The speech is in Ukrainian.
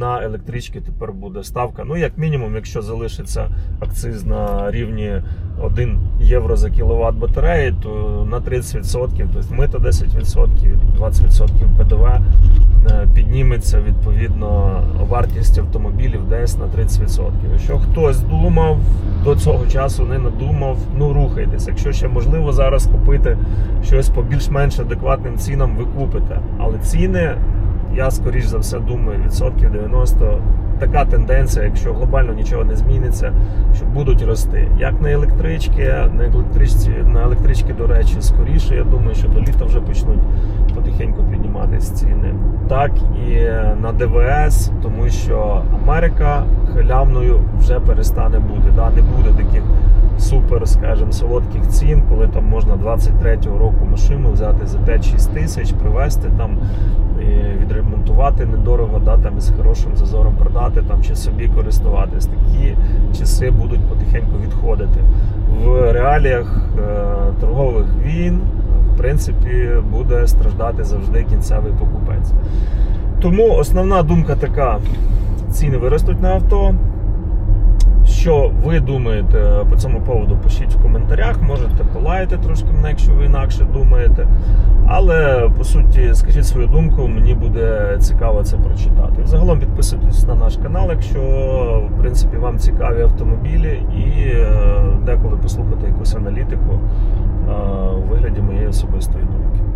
на електрички тепер буде ставка. Ну, як мінімум, якщо залишиться акциз на рівні 1 євро за кіловат батареї, то на 30%, тобто мито 10%, 20% ПДВ е, підніметься відповідно вартість автомобілів десь на 30%. Якщо хтось думав до цього часу, не надумав, ну рухайтесь. Якщо ще можливо зараз купити щось по більш-менш адекватним цінам, ви купите. Але ціни, я скоріш за все думаю, відсотків 90 така тенденція, якщо глобально нічого не зміниться, що будуть рости. Як на електрички, на електричці, на електрички, до речі, скоріше. Я думаю, що до літа вже почнуть потихеньку підніматися ціни. Так і на ДВС, тому що Америка халявною вже перестане бути. Да? Не буде таких супер, скажімо, солодких цін, коли там можна 23-го року машину взяти за 5-6 тисяч, привезти там, відремонтувати недорого, да, там із хорошим зазором продати там, чи собі користуватись. Такі часи будуть потихеньку відходити. В реаліях е, торгових війн, в принципі, буде страждати завжди кінцевий покупець. Тому основна думка така: ціни виростуть на авто. Що ви думаєте по цьому поводу? Пишіть в коментарях, можете полаяти трошки якщо ви інакше думаєте. Але по суті, скажіть свою думку, мені буде цікаво це прочитати. Загалом підписуйтесь на наш канал, якщо в принципі вам цікаві автомобілі, і е, деколи послухати якусь аналітику е, у вигляді моєї особистої думки.